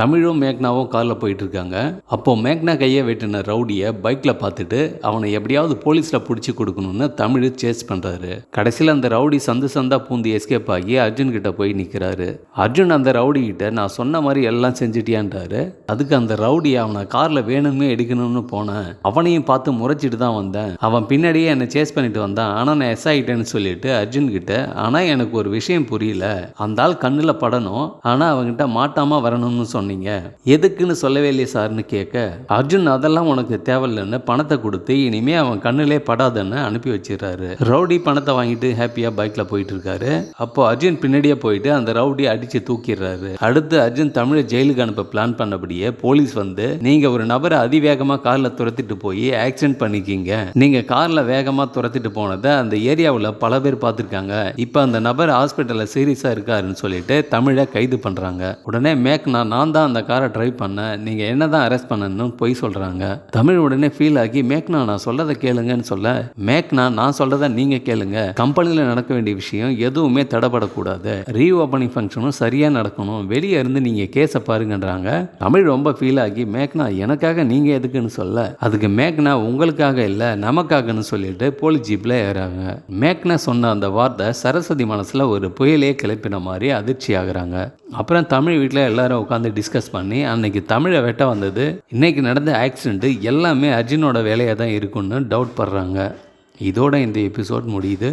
தமிழும் மேக்னாவும் காரில் போயிட்டுருக்காங்க. அப்போது அப்போ மேக்னா கையை வெட்டின ரவுடியை பைக்கில் பார்த்துட்டு அவனை எப்படியாவது போலீஸில் பிடிச்சி கொடுக்கணும்னு தமிழ் சேஸ் பண்ணுறாரு கடைசியில் அந்த ரவுடி சந்து சந்தா பூந்து எஸ்கேப் ஆகி அர்ஜுன் கிட்ட போய் நிற்கிறாரு அர்ஜுன் அந்த ரவுடி கிட்ட நான் சொன்ன மாதிரி எல்லாம் செஞ்சுட்டியான்றாரு. அதுக்கு அந்த ரவுடி அவனை காரில் வேணும்னு எடுக்கணும்னு போனேன். அவனையும் பார்த்து முறைச்சிட்டு தான் வந்தேன். அவன் பின்னாடியே என்னை சேஸ் பண்ணிட்டு வந்தான். ஆனால் நான் எஸ் ஆகிட்டேன்னு சொல்லிட்டு அர்ஜுன் கிட்ட ஆனால் எனக்கு ஒரு விஷயம் புரியல. அந்த ஆள் கண்ணில் படணும். ஆனால் அவன்கிட்ட மாட்டாமல் வரணும்னு சொன்னீங்க? எதுக்குன்னு சொல்லவே இல்லையே சார்னு கேட்க அர்ஜுன் அதெல்லாம் உனக்கு தேவையில்லைன்னு பணத்தை கொடுத்து இனிமே அவன் கண்ணிலே படாதன்னு அனுப்பி வச்சிடறாரு. ரவுடி பணத்தை வாங்கிட்டு ஹாப்பியா பைக்ல போயிட்டு இருக்காரு அப்போ அர்ஜுன் பின்னாடியே போயிட்டு அந்த ரவுடி அடிச்சு தூக்கிடுறாரு. அடுத்து அர்ஜுன் தமிழை ஜெயிலுக்கு அனுப்ப பிளான் பண்ணபடியே போலீஸ் வந்து நீங்க ஒரு நபரை அதிவேகமா கார்ல துரத்திட்டு போய் ஆக்சிடென்ட் பண்ணிக்கிங்க. நீங்க கார்ல வேகமா துரத்திட்டு போனதை அந்த ஏரியாவில் பல பேர் பார்த்துருக்காங்க. இப்போ அந்த நபர் ஹாஸ்பிட்டலில் சீரியஸாக இருக்காருன்னு சொல்லிட்டு தமிழை கைது பண்ணுறாங்க உடனே மேக்னா நான் தான் அந்த காரை ட்ரைவ் பண்ணேன் நீங்கள் என்ன தான் அரெஸ்ட் பண்ணணும்னு பொய் சொல்கிறாங்க தமிழ் உடனே ஃபீல் ஆகி மேக்னா நான் சொல்கிறத கேளுங்கன்னு சொல்ல மேக்னா நான் சொல்கிறத நீங்கள் கேளுங்க. கம்பெனியில் நடக்க வேண்டிய விஷயம் எதுவுமே தடைப்படக்கூடாது. ரீ ஓப்பனிங் ஃபங்க்ஷனும் சரியாக நடக்கணும். வெளியே இருந்து நீங்கள் கேஸை பாருங்கன்றாங்க. தமிழ் ரொம்ப ஃபீல் ஆகி மேக்னா எனக்காக நீங்கள் எதுக்குன்னு சொல்ல? அதுக்கு மேக்னா உங்களுக்காக இல்லை நமக்காகன்னு சொல்லிட்டு போலீஸ் ஜீப்பில் ஏறாங்க. மேக்னா சொன்ன அந்த வார்த்தை சரஸ்வதி மனசில் ஒரு புயலே கிளப்பின மாதிரி அதிர்ச்சி ஆகுறாங்க அப்புறம் தமிழ் வீட்டில் எல்லாரும் உட்காந்து டிஸ்கஸ் பண்ணி அன்னைக்கு தமிழை வெட்ட வந்தது. இன்றைக்கி நடந்த ஆக்சிடெண்ட்டு எல்லாமே அர்ஜுனோட வேலையாக தான் இருக்குன்னு டவுட் படுறாங்க. இதோட இந்த எபிசோட் முடியுது.